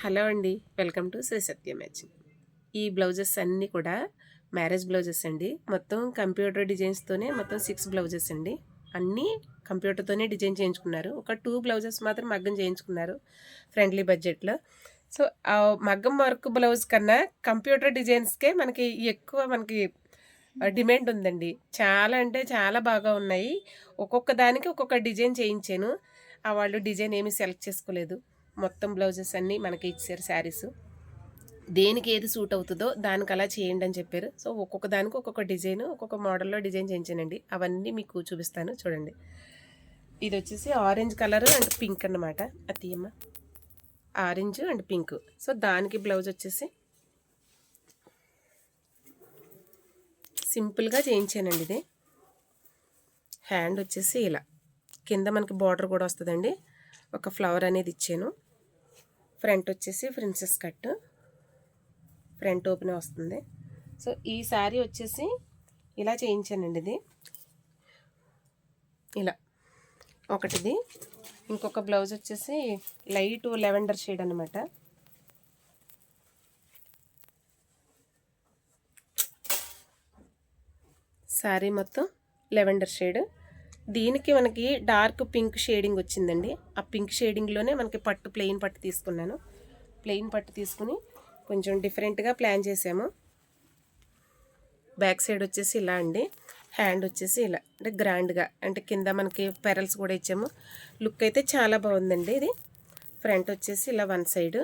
Hello అండి. Welcome to Sri Satya matching. ఈ blouses అన్నీ కూడా మ్యారేజ్ బ్లౌజెస్ అండి. మొత్తం కంప్యూటర్ డిజైన్స్తోనే మొత్తం సిక్స్ బ్లౌజెస్ అండి. అన్నీ కంప్యూటర్తోనే డిజైన్ చేయించుకున్నారు. ఒక టూ బ్లౌజెస్ మాత్రం మగ్గం చేయించుకున్నారు ఫ్రెండ్లీ బడ్జెట్లో. సో ఆ మగ్గం వర్క్ బ్లౌజ్ కన్నా కంప్యూటర్ డిజైన్స్కే మనకి ఎక్కువ మనకి డిమాండ్ ఉందండి. చాలా అంటే చాలా బాగా ఉన్నాయి. ఒక్కొక్క దానికి ఒక్కొక్క డిజైన్ చేయించాను. ఆ వాళ్ళు డిజైన్ ఏమీ సెలెక్ట్ చేసుకోలేదు. మొత్తం బ్లౌజెస్ అన్నీ మనకి ఇచ్చారు శారీస్. దేనికి ఏది సూట్ అవుతుందో దానికి అలా చేయండి అని చెప్పారు. సో ఒక్కొక్క దానికి ఒక్కొక్క డిజైన్ ఒక్కొక్క మోడల్లో డిజైన్ చేయించానండి. అవన్నీ మీకు చూపిస్తాను చూడండి. ఇది వచ్చేసి ఆరెంజ్ కలర్ అండ్ పింక్ అన్నమాట. అతియమ్మ ఆరెంజ్ అండ్ పింక్. సో దానికి బ్లౌజ్ వచ్చేసి సింపుల్గా చేయించానండి ఇది. హ్యాండ్ వచ్చేసి ఇలా. కింద మనకి బార్డర్ కూడా వస్తుందండి. ఒక ఫ్లవర్ అనేది ఇచ్చాను. ఫ్రంట్ వచ్చేసి ప్రిన్సెస్ కట్. ఫ్రంట్ ఓపెన్ వస్తుంది. సో ఈ శారీ వచ్చేసి ఇలా చేయించానండి ఇది. ఇలా. ఒకటిది. ఇంకొక బ్లౌజ్ వచ్చేసి లైట్ లెవెండర్ షేడ్ అనమాట శారీ మొత్తం లెవెండర్ షేడ్. దీనికి మనకి డార్క్ పింక్ షేడింగ్ వచ్చిందండి. ఆ పింక్ షేడింగ్లోనే మనకి పట్టు ప్లెయిన్ పట్టు తీసుకున్నాను. ప్లెయిన్ పట్టు తీసుకుని కొంచెం డిఫరెంట్గా ప్లాన్ చేసాము. బ్యాక్ సైడ్ వచ్చేసి ఇలా అండి. హ్యాండ్ వచ్చేసి ఇలా. అంటే గ్రాండ్గా. అంటే కింద మనకి పెరల్స్ కూడా ఇచ్చాము. లుక్ అయితే చాలా బాగుందండి ఇది. ఫ్రంట్ వచ్చేసి ఇలా వన్ సైడ్.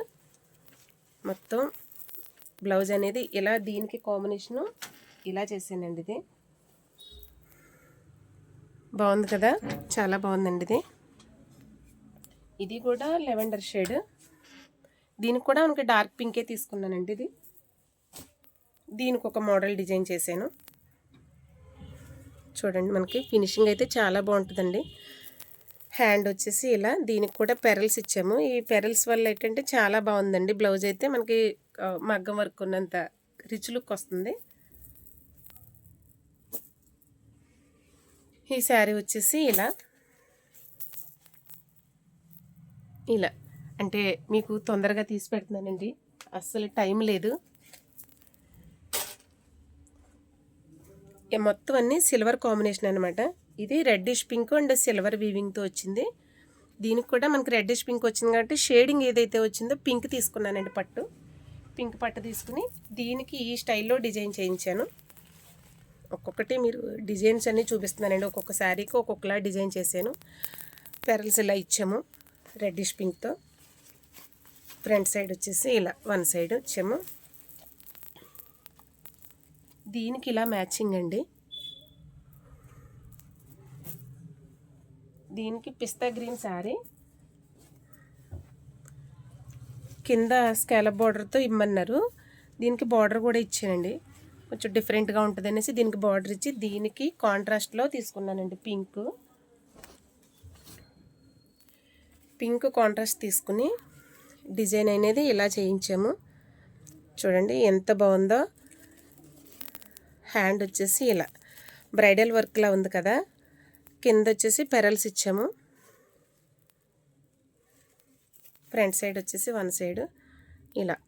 మొత్తం బ్లౌజ్ అనేది ఇలా దీనికి కాంబినేషను ఇలా చేసానండి ఇది. బాగుంది కదా? చాలా బాగుందండి ఇది. ఇది కూడా లెవెండర్ షేడ్. దీనికి కూడా మనకి డార్క్ పింకే తీసుకున్నానండి ఇది. దీనికి ఒక మోడల్ డిజైన్ చేశాను. చూడండి మనకి ఫినిషింగ్ అయితే చాలా బాగుంటుందండి. హ్యాండ్ వచ్చేసి ఇలా దీనికి కూడా పెరల్స్ ఇచ్చాము. ఈ పెరల్స్ వల్ల ఏంటంటే చాలా బాగుందండి. బ్లౌజ్ అయితే మనకి మగ్గం వర్క్ ఉన్నంత రిచ్ లుక్ వస్తుంది. ఈ శారీ వచ్చేసి ఇలా. ఇలా. అంటే మీకు తొందరగా తీసి పెడుతున్నానండి. అస్సలు టైం లేదు. మొత్తం అన్నీ సిల్వర్ కాంబినేషన్ అనమాట ఇది రెడ్డిష్ పింక్ అండ్ సిల్వర్ వీవింగ్తో వచ్చింది. దీనికి కూడా మనకి రెడ్డిష్ పింక్ వచ్చింది కాబట్టి షేడింగ్ ఏదైతే వచ్చిందో పింక్ తీసుకున్నానండి పట్టు. పింక్ పట్టు తీసుకుని దీనికి ఈ స్టైల్లో డిజైన్ చేయించాను. ఒక్కొక్కటి మీరు డిజైన్స్ అన్నీ చూపిస్తున్నానండి. ఒక్కొక్క శారీకి ఒక్కొక్కలా డిజైన్ చేశాను. పెరల్స్ ఇలా ఇచ్చాము రెడ్డిష్ పింక్తో ఫ్రంట్ సైడ్ వచ్చేసి ఇలా వన్ సైడ్ వచ్చాము. దీనికి ఇలా మ్యాచింగ్ అండి. దీనికి పిస్తా గ్రీన్ శారీ. కింద స్కాలప్ బార్డర్తో ఇమ్మన్నారు. దీనికి బార్డర్ కూడా ఇచ్చానండి. కొంచెం డిఫరెంట్గా ఉంటుంది అనేసి దీనికి బార్డర్ ఇచ్చి దీనికి కాంట్రాస్ట్లో తీసుకున్నానండి పింక్ పింక్ కాంట్రాస్ట్ తీసుకుని డిజైన్ అనేది ఇలా చేయించాము. చూడండి ఎంత బాగుందో. హ్యాండ్ వచ్చేసి ఇలా. బ్రైడల్ వర్క్లా ఉంది కదా. కింద వచ్చేసి పెరల్స్ ఇచ్చాము. ఫ్రంట్ సైడ్ వచ్చేసి వన్ సైడ్ ఇలా.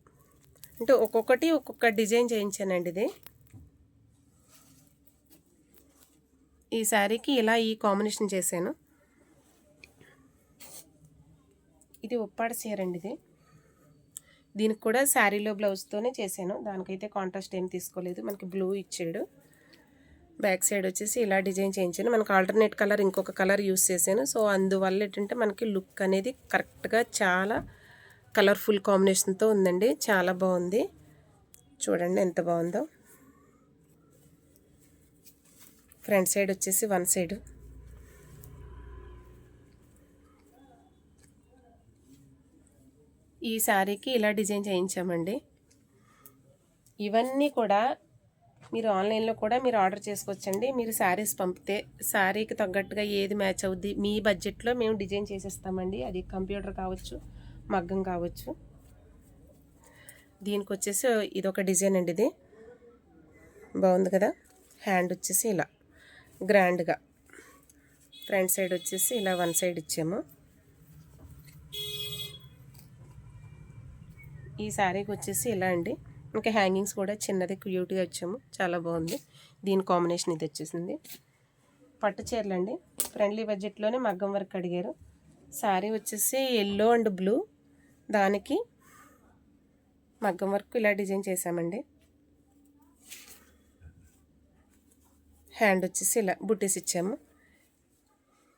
అంటే ఒక్కొక్కటి ఒక్కొక్క డిజైన్ చేయించానండి ఇది. ఈ శారీకి ఇలా ఈ కాంబినేషన్ చేశాను. ఇది ఉప్పాడ చీర అండి ఇది. దీనికి కూడా శారీలో బ్లౌజ్తోనే చేశాను. దానికైతే కాంట్రాస్ట్ ఏం తీసుకోలేదు. మనకి బ్లూ ఇచ్చాడు. బ్యాక్ సైడ్ వచ్చేసి ఇలా డిజైన్ చేయించాను. మనకు ఆల్టర్నేట్ కలర్ ఇంకొక కలర్ యూస్ చేశాను. సో అందువల్ల ఏంటంటే మనకి లుక్ అనేది కరెక్ట్గా చాలా కలర్ఫుల్ కాంబినేషన్తో ఉందండి. చాలా బాగుంది. చూడండి ఎంత బాగుందో. ఫ్రంట్ సైడ్ వచ్చేసి వన్ సైడ్. ఈ శారీకి ఇలా డిజైన్ చేయించామండి. ఇవన్నీ కూడా మీరు ఆన్లైన్లో కూడా మీరు ఆర్డర్ చేసుకోవచ్చండి. మీరు శారీస్ పంపితే శారీకి తగ్గట్టుగా ఏది మ్యాచ్ అవుద్ది మీ బడ్జెట్లో మేము డిజైన్ చేసేస్తామండి. అది కంప్యూటర్ కావచ్చు మగ్గం కావచ్చు. దీనికి వచ్చేసి ఇది ఒక డిజైన్ అండి ఇది. బాగుంది కదా? హ్యాండ్ వచ్చేసి ఇలా. గ్రాండ్గా. ఫ్రంట్ సైడ్ వచ్చేసి ఇలా వన్ సైడ్ ఇచ్చాము. ఈ శారీకి వచ్చేసి ఇలా అండి? ఇంకా హ్యాంగింగ్స్ కూడా చిన్నది క్యూట్గా వచ్చాము చాలా బాగుంది. దీని కాంబినేషన్ ఇది వచ్చేసింది. పట్టు చీరలు అండి. ఫ్రెండ్లీ బడ్జెట్లోనే మగ్గం వర్క్ అడిగారు. శారీ వచ్చేసి ఎల్లో అండ్ బ్లూ. దానికి మగ్గం వర్క్ ఇలా డిజైన్ చేసామండి హ్యాండ్ వచ్చేసి ఇలా బుట్టేసి ఇచ్చాము.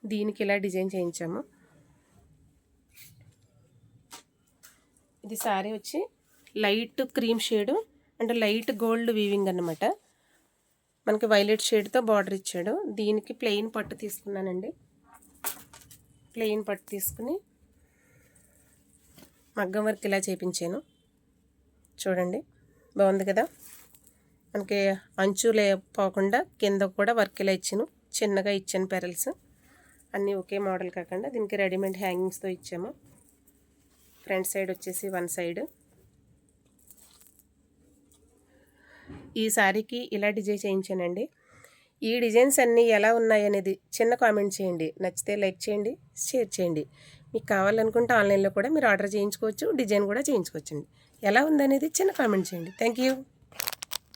దీనికి ఇలా డిజైన్ చేయించాము. ఇది శారీ వచ్చి లైట్ క్రీమ్ షేడు అంటే లైట్ గోల్డ్ వీవింగ్ అన్నమాట. మనకి వైలెట్ షేడ్తో బార్డర్ ఇచ్చాడు. దీనికి ప్లెయిన్ పట్టు తీసుకున్నానండి. ప్లెయిన్ పట్టు తీసుకుని మగ్గం వర్క్ ఇలా చేపించాను చూడండి. బాగుంది కదా? మనకి అంచు లేకపోకుండా కింద కూడా వర్క్ ఇలా ఇచ్చాను. చిన్నగా ఇచ్చాను పెరల్స్. అన్నీ ఒకే మోడల్ కాకుండా దీనికి రెడీమేడ్ హ్యాంగింగ్స్తో ఇచ్చాము. ఫ్రంట్ సైడ్ వచ్చేసి వన్ సైడ్. ఈ శారీకి ఇలా డిజైన్ చేయించానండి. ఈ డిజైన్స్ అన్నీ ఎలా ఉన్నాయి అనేది చిన్న కామెంట్ చేయండి. నచ్చితే లైక్ చేయండి షేర్ చేయండి. మీకు కావాలనుకుంటే ఆన్లైన్లో కూడా మీరు ఆర్డర్ చేయించుకోవచ్చు డిజైన్ కూడా చేయించుకోవచ్చండి. ఎలా ఉందనేది చిన్న కామెంట్ చేయండి. Thank you.